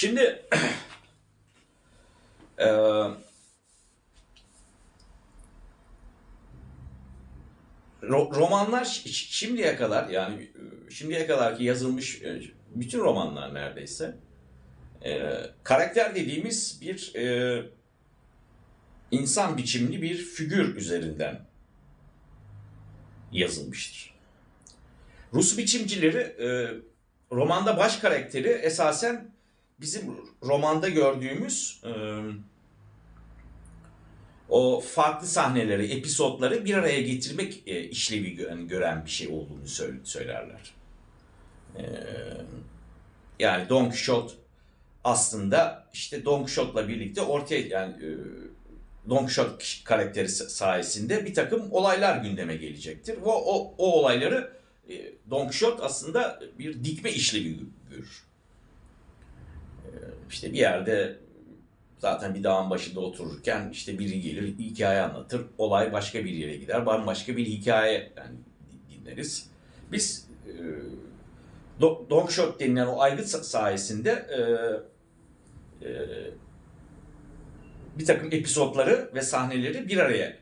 Şimdi e, ro- romanlar şimdiye kadar yani şimdiye kadar ki yazılmış bütün romanlar neredeyse e, karakter dediğimiz bir e, insan biçimli bir figür üzerinden yazılmıştır. Rus biçimcileri e, romanda baş karakteri esasen bizim romanda gördüğümüz e, o farklı sahneleri, episodları bir araya getirmek e, işlevi gö- yani gören bir şey olduğunu söyle- söylerler. E, yani Don Quixote aslında işte Don Quixote'la birlikte ortaya yani e, Don Quixote karakteri sa- sayesinde bir takım olaylar gündeme gelecektir. Ve o, o olayları Don Quixote aslında bir dikme işlevi görür. İşte bir yerde zaten bir dağın başında otururken işte biri gelir hikaye anlatır. Olay başka bir yere gider. Bambaşka bir hikaye yani dinleriz. Biz e, Do- Don Quixote denilen o aygıt sa- sayesinde e, e, bir takım episodları ve sahneleri bir araya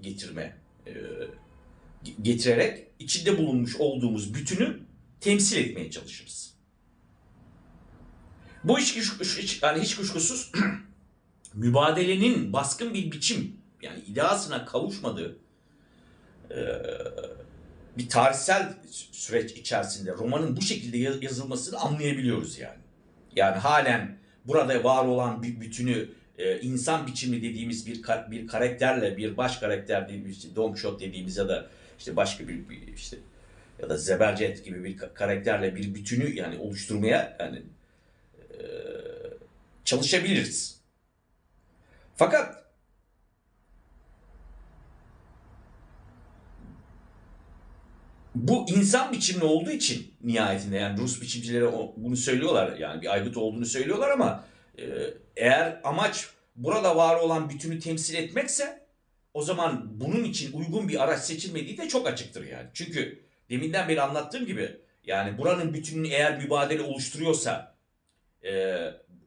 getirme e, ge- getirerek içinde bulunmuş olduğumuz bütünü temsil etmeye çalışırız. Bu hiç, hiç, hiç, yani hiç kuşkusuz mübadelenin baskın bir biçim yani ideasına kavuşmadığı e, bir tarihsel süreç içerisinde romanın bu şekilde yaz- yazılmasını anlayabiliyoruz yani. Yani halen burada var olan bir bütünü e, insan biçimi dediğimiz bir ka- bir karakterle bir baş karakter dediğimiz Don Quixote dediğimiz ya da işte başka bir, bir işte ya da Zebercet gibi bir ka- karakterle bir bütünü yani oluşturmaya yani çalışabiliriz. Fakat bu insan biçimli olduğu için nihayetinde yani Rus biçimcileri o- bunu söylüyorlar yani bir aygıt olduğunu söylüyorlar ama e, eğer amaç burada var olan bütünü temsil etmekse o zaman bunun için uygun bir araç seçilmediği de çok açıktır yani. Çünkü deminden beri anlattığım gibi yani buranın bütününü eğer mübadele oluşturuyorsa e,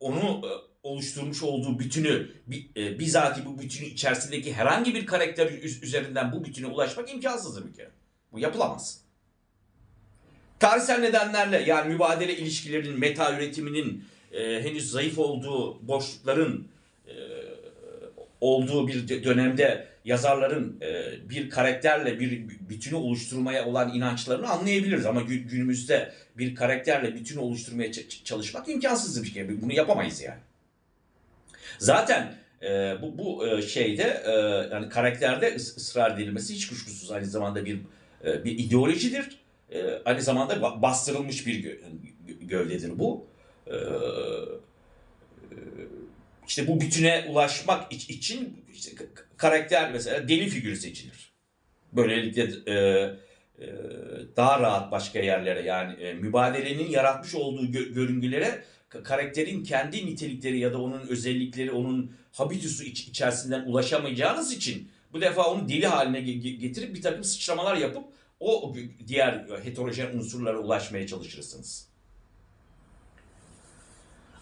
onu oluşturmuş olduğu bütünü e, bizatihi bu bütünün içerisindeki herhangi bir karakter üz- üzerinden bu bütüne ulaşmak imkansızdır bir kere. Bu yapılamaz. Tarihsel nedenlerle yani mübadele ilişkilerinin meta üretiminin e, henüz zayıf olduğu boşlukların e, olduğu bir dö- dönemde yazarların e, bir karakterle bir bütünü oluşturmaya olan inançlarını anlayabiliriz. Ama gü- günümüzde bir karakterle bütünü oluşturmaya çalışmak imkansız bir şey. Bunu yapamayız yani. Zaten e, bu, bu e, şeyde e, yani karakterde ıs- ısrar edilmesi hiç kuşkusuz aynı zamanda bir e, bir ideolojidir. E, aynı zamanda ba- bastırılmış bir gö- gö- gövdedir bu. E, e, işte bu bütüne ulaşmak iç- için işte karakter mesela deli figürü seçilir. Böylelikle e, daha rahat başka yerlere yani e, mübadelenin yaratmış olduğu gö- görüngülere ka- karakterin kendi nitelikleri ya da onun özellikleri, onun habitusu iç- içerisinden ulaşamayacağınız için bu defa onu deli haline ge- ge- getirip bir takım sıçramalar yapıp o diğer heterojen unsurlara ulaşmaya çalışırsınız.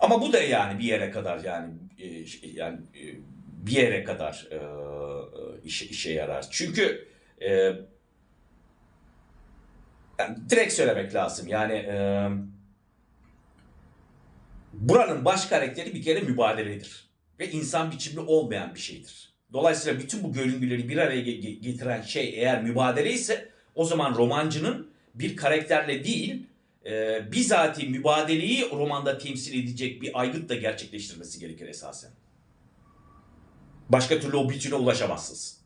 Ama bu da yani bir yere kadar yani e, yani e, bir yere kadar e, e, işe, işe yarar. Çünkü e, yani direkt söylemek lazım. Yani e, buranın baş karakteri bir kere mübadeledir. Ve insan biçimli olmayan bir şeydir. Dolayısıyla bütün bu görüngüleri bir araya ge- ge- getiren şey eğer mübadele ise o zaman romancının bir karakterle değil e, bizatihi mübadeleyi romanda temsil edecek bir aygıtla gerçekleştirmesi gerekir esasen. Başka türlü o bütüne ulaşamazsınız.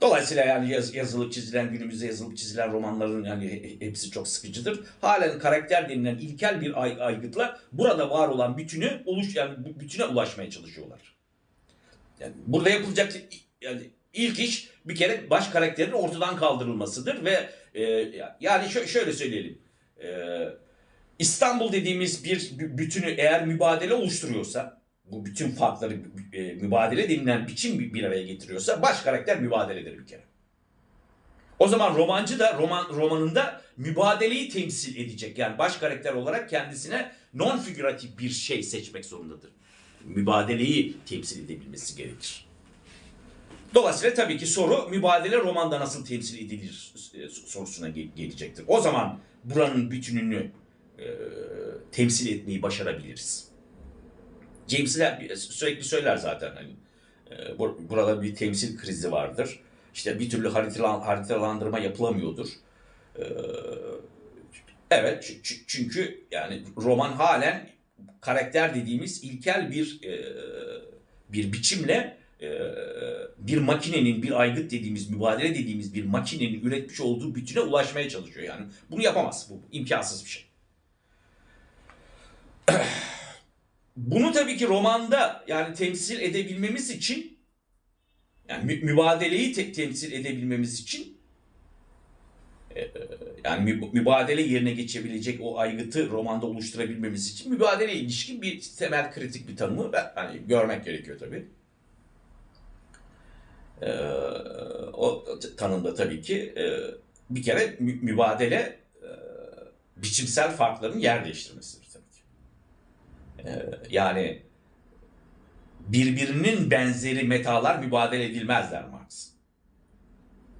Dolayısıyla yani yaz, yazılıp çizilen günümüzde yazılıp çizilen romanların yani he- he- hepsi çok sıkıcıdır. Halen karakter denilen ilkel bir ay, aygıtla burada var olan bütünü oluş yani bütüne ulaşmaya çalışıyorlar. Yani burada yapılacak yani ilk iş bir kere baş karakterin ortadan kaldırılmasıdır ve e, yani şö- şöyle söyleyelim. E, İstanbul dediğimiz bir bü- bütünü eğer mübadele oluşturuyorsa bu bütün farkları e, mübadele denilen biçim bir araya getiriyorsa baş karakter mübadeledir bir kere. O zaman romancı da roman romanında mübadeleyi temsil edecek. Yani baş karakter olarak kendisine non figüratif bir şey seçmek zorundadır. Mübadeleyi temsil edebilmesi gerekir. Dolayısıyla tabii ki soru mübadele romanda nasıl temsil edilir e, sorusuna ge- gelecektir. O zaman buranın bütününü e, temsil etmeyi başarabiliriz. James sürekli söyler zaten hani e, bur- burada bir temsil krizi vardır. İşte bir türlü haritalan- haritalandırma yapılamıyordur. E, evet çünkü yani roman halen karakter dediğimiz ilkel bir e, bir biçimle bir makinenin, bir aygıt dediğimiz, mübadele dediğimiz bir makinenin üretmiş olduğu bütüne ulaşmaya çalışıyor. Yani bunu yapamaz. Bu imkansız bir şey. Bunu tabii ki romanda yani temsil edebilmemiz için yani mü- mübadeleyi te- temsil edebilmemiz için e, yani mü- mübadele yerine geçebilecek o aygıtı romanda oluşturabilmemiz için mübadele ilişkin bir temel kritik bir tanımı ben- hani görmek gerekiyor tabii. Ee, o tanımda tabii ki e, bir kere mü- mübadele e, biçimsel farkların yer değiştirmesidir yani birbirinin benzeri metalar mübadele edilmez der Marx.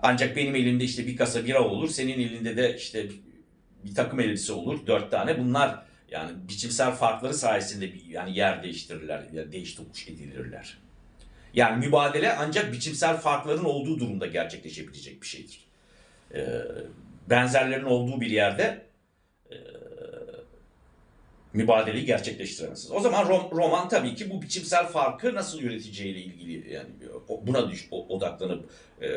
Ancak benim elimde işte bir kasa bira olur, senin elinde de işte bir takım elbise olur, dört tane. Bunlar yani biçimsel farkları sayesinde yani yer değiştirirler, ya değiş tokuş edilirler. Yani mübadele ancak biçimsel farkların olduğu durumda gerçekleşebilecek bir şeydir. Ee, benzerlerin olduğu bir yerde e, mübadeleyi gerçekleştiremezsiniz. O zaman rom- roman tabii ki bu biçimsel farkı nasıl üreteceğiyle ilgili yani buna düş, odaklanıp e,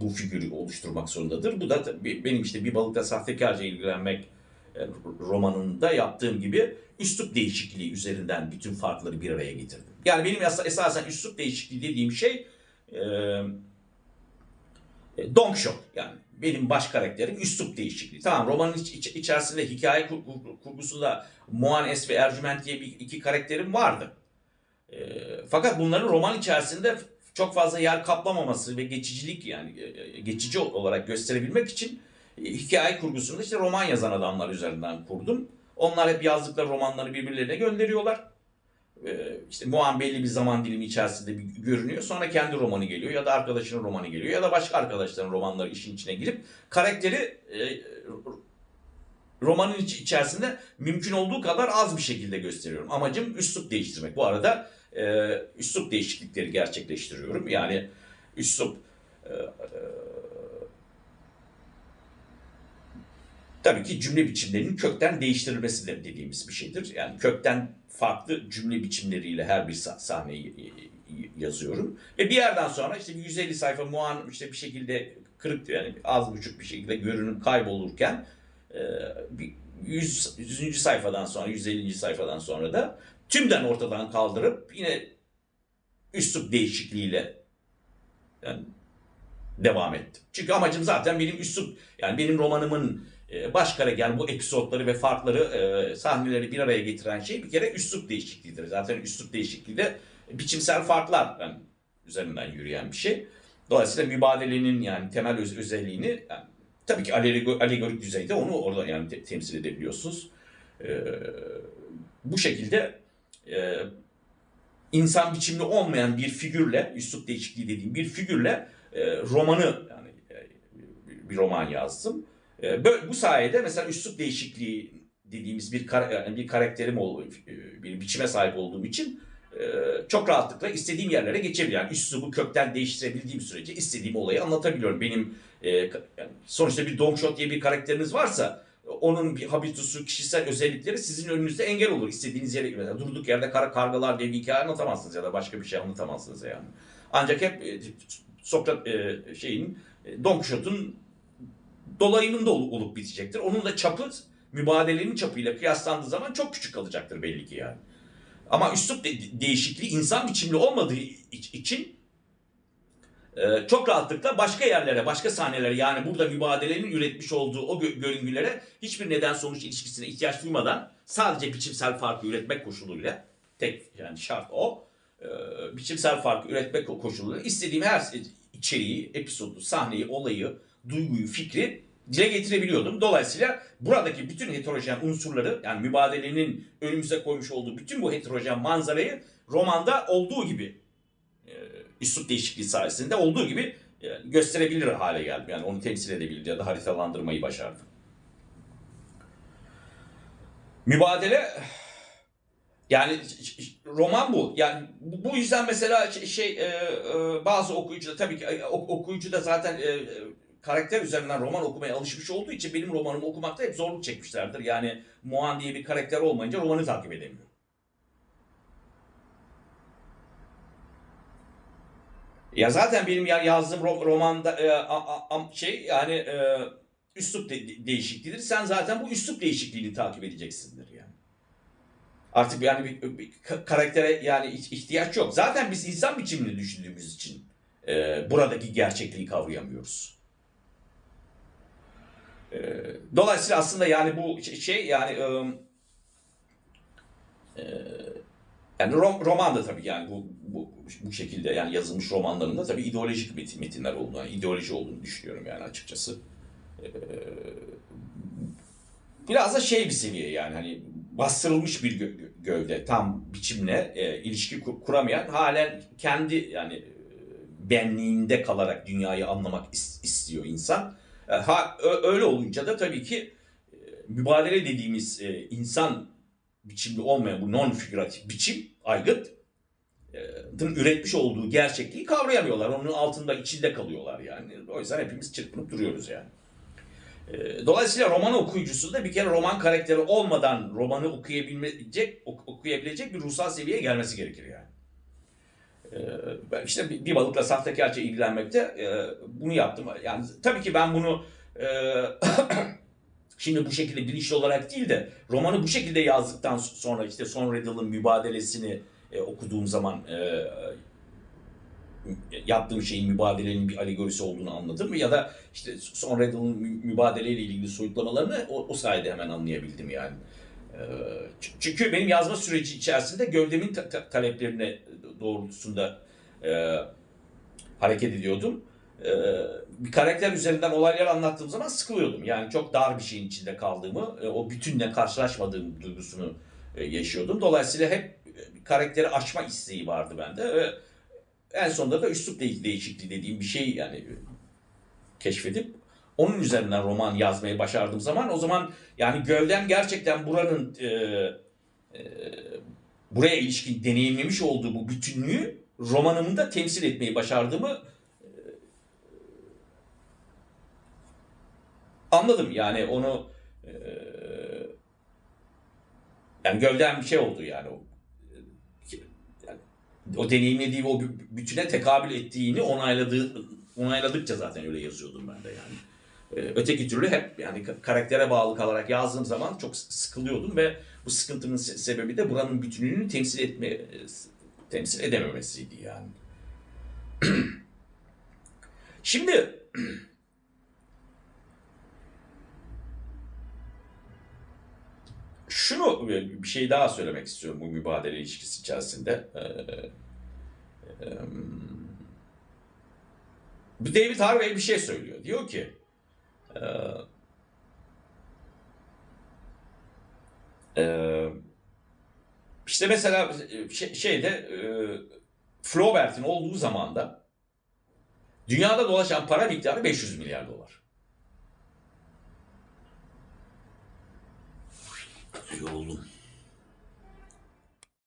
bu figürü oluşturmak zorundadır. Bu da tabii benim işte bir balıkta sahtekarca ilgilenmek e, romanında yaptığım gibi üslup değişikliği üzerinden bütün farkları bir araya getirdim. Yani benim es- esasen üslup değişikliği dediğim şey e, e, Don Quixote yani benim baş karakterim üslup değişikliği. Tamam romanın iç, iç- içerisinde hikaye kur- kur- kurgusunda Muanes ve Ercüment diye bir, iki karakterim vardı. E, fakat bunların roman içerisinde çok fazla yer kaplamaması ve geçicilik yani e, geçici olarak gösterebilmek için e, hikaye kurgusunda işte roman yazan adamlar üzerinden kurdum. Onlar hep yazdıkları romanları birbirlerine gönderiyorlar. İşte Muan belli bir zaman dilimi içerisinde bir görünüyor. Sonra kendi romanı geliyor ya da arkadaşının romanı geliyor ya da başka arkadaşların romanları işin içine girip karakteri e, romanın iç- içerisinde mümkün olduğu kadar az bir şekilde gösteriyorum. Amacım üslup değiştirmek. Bu arada e, üslup değişiklikleri gerçekleştiriyorum. Yani üslup e, e, tabii ki cümle biçimlerinin kökten değiştirilmesi de dediğimiz bir şeydir. Yani kökten farklı cümle biçimleriyle her bir sah- sahneyi e, e, yazıyorum. Ve bir yerden sonra işte bir 150 sayfa muan işte bir şekilde kırık yani az buçuk bir şekilde görünüm kaybolurken e, bir 100, 100. sayfadan sonra 150. sayfadan sonra da tümden ortadan kaldırıp yine üslup değişikliğiyle yani devam ettim. Çünkü amacım zaten benim üslup yani benim romanımın e, baş karakter yani bu episodları ve farkları e, sahneleri bir araya getiren şey bir kere üslup değişikliğidir. Zaten üslup değişikliği de biçimsel farklar üzerinden yürüyen bir şey. Dolayısıyla mübadelenin yani temel öz- özelliğini yani, tabii ki alego- alegorik düzeyde onu orada yani te- temsil edebiliyorsunuz. E, bu şekilde e, insan biçimli olmayan bir figürle, üslup değişikliği dediğim bir figürle e, romanı yani e, bir roman yazdım. E, böyle, bu sayede mesela üslup değişikliği dediğimiz bir kar- yani bir karakterim ol, e, bir biçime sahip olduğum için e, çok rahatlıkla istediğim yerlere geçebiliyorum. Yani üslubu kökten değiştirebildiğim sürece istediğim olayı anlatabiliyorum. Benim e, sonuçta bir Quixote diye bir karakteriniz varsa onun bir habitusu, kişisel özellikleri sizin önünüzde engel olur. İstediğiniz yere mesela durduk yerde kara kargalar diye bir hikaye anlatamazsınız ya da başka bir şey anlatamazsınız yani. Ancak hep Sokrat şeyin Don Quixote'un dolayımında ol- olup bitecektir. Onun da çapı mübadelenin çapıyla kıyaslandığı zaman çok küçük kalacaktır belli ki yani. Ama üslup de- değişikliği insan biçimli olmadığı iç- için e, çok rahatlıkla başka yerlere, başka sahnelere yani burada mübadelenin üretmiş olduğu o gö- görüngülere hiçbir neden sonuç ilişkisine ihtiyaç duymadan sadece biçimsel farkı üretmek koşuluyla tek yani şart o e, biçimsel farkı üretmek koşuluyla istediğim her içeriği, episodu, sahneyi, olayı duyguyu, fikri dile getirebiliyordum. Dolayısıyla buradaki bütün heterojen unsurları yani mübadelenin önümüze koymuş olduğu bütün bu heterojen manzarayı romanda olduğu gibi e, üslup değişikliği sayesinde olduğu gibi e, gösterebilir hale geldim. Yani onu temsil edebilir ya da haritalandırmayı başardım. Mübadele yani roman bu. Yani bu yüzden mesela ş- şey e, e, bazı okuyucu da tabii ki ok- okuyucu da zaten karakter üzerinden roman okumaya alışmış olduğu için benim romanımı okumakta hep zorluk çekmişlerdir. Yani Muan diye bir karakter olmayınca romanı takip edemiyor. Ya zaten benim ya- yazdığım ro- romanda e, a- a- şey yani e, üslup de- de- değişikliğidir. Sen zaten bu üslup değişikliğini takip edeceksindir yani. Artık yani bir, bir ka- karaktere yani iht- ihtiyaç yok. Zaten biz insan biçimini düşündüğümüz için e, buradaki gerçekliği kavrayamıyoruz. E, dolayısıyla aslında yani bu şey yani e, e, yani rom, roman da tabii yani bu, bu bu şekilde yani yazılmış romanlarında tabii ideolojik metin, metinler olduğunu, yani ideoloji olduğunu düşünüyorum yani açıkçası. Ee, biraz da şey bir seviye yani hani bastırılmış bir gö- gövde tam biçimle e, ilişki kur- kuramayan halen kendi yani e, benliğinde kalarak dünyayı anlamak is- istiyor insan. E, ha öyle olunca da tabii ki e, mübadele dediğimiz e, insan biçimli olmayan bu non figüratif biçim aygıt üretmiş olduğu gerçekliği kavrayamıyorlar. Onun altında içinde kalıyorlar yani. O yüzden hepimiz çırpınıp duruyoruz yani. Dolayısıyla roman okuyucusu da bir kere roman karakteri olmadan romanı okuyabilecek ok- okuyabilecek bir ruhsal seviyeye gelmesi gerekir yani. İşte bir balıkla sahtekarca ilgilenmekte e, bunu yaptım. Yani tabii ki ben bunu e, şimdi bu şekilde bilinçli olarak değil de romanı bu şekilde yazdıktan sonra işte Son Riddle'ın mübadelesini e, okuduğum zaman e, yaptığım şeyin mübadelenin bir alegorisi olduğunu anladım ya da işte Son Riddle'ın mü- mübadeleyle ilgili soyutlamalarını o, o sayede hemen anlayabildim yani. Çünkü benim yazma süreci içerisinde gövdemin ta- ta- taleplerine doğrultusunda e, hareket ediyordum. E, bir karakter üzerinden olaylar anlattığım zaman sıkılıyordum. Yani çok dar bir şeyin içinde kaldığımı, e, o bütünle karşılaşmadığım duygusunu e, yaşıyordum. Dolayısıyla hep karakteri aşma isteği vardı bende ve en sonunda da üslup de- değişikliği dediğim bir şey yani e, keşfedip onun üzerinden roman yazmayı başardığım zaman o zaman yani gövdem gerçekten buranın e, e, buraya ilişkin deneyimlemiş olduğu bu bütünlüğü romanımın da temsil etmeyi başardığımı e, anladım. Yani onu e, yani gövdem bir şey oldu yani o deneyimlediği o bü- bütüne tekabül ettiğini onayladığı onayladıkça zaten öyle yazıyordum ben de yani. Ee, Öteki türlü hep yani ka- karaktere bağlı kalarak yazdığım zaman çok sıkılıyordum ve bu sıkıntının se- sebebi de buranın bütünlüğünü temsil etme temsil edememesiydi yani. Şimdi şunu bir şey daha söylemek istiyorum bu mübadele ilişkisi içerisinde. Ee, David Harvey bir şey söylüyor. Diyor ki e, e, işte mesela şey- şeyde e, Flaubert'in olduğu zamanda dünyada dolaşan para miktarı 500 milyar dolar. Yoruldum.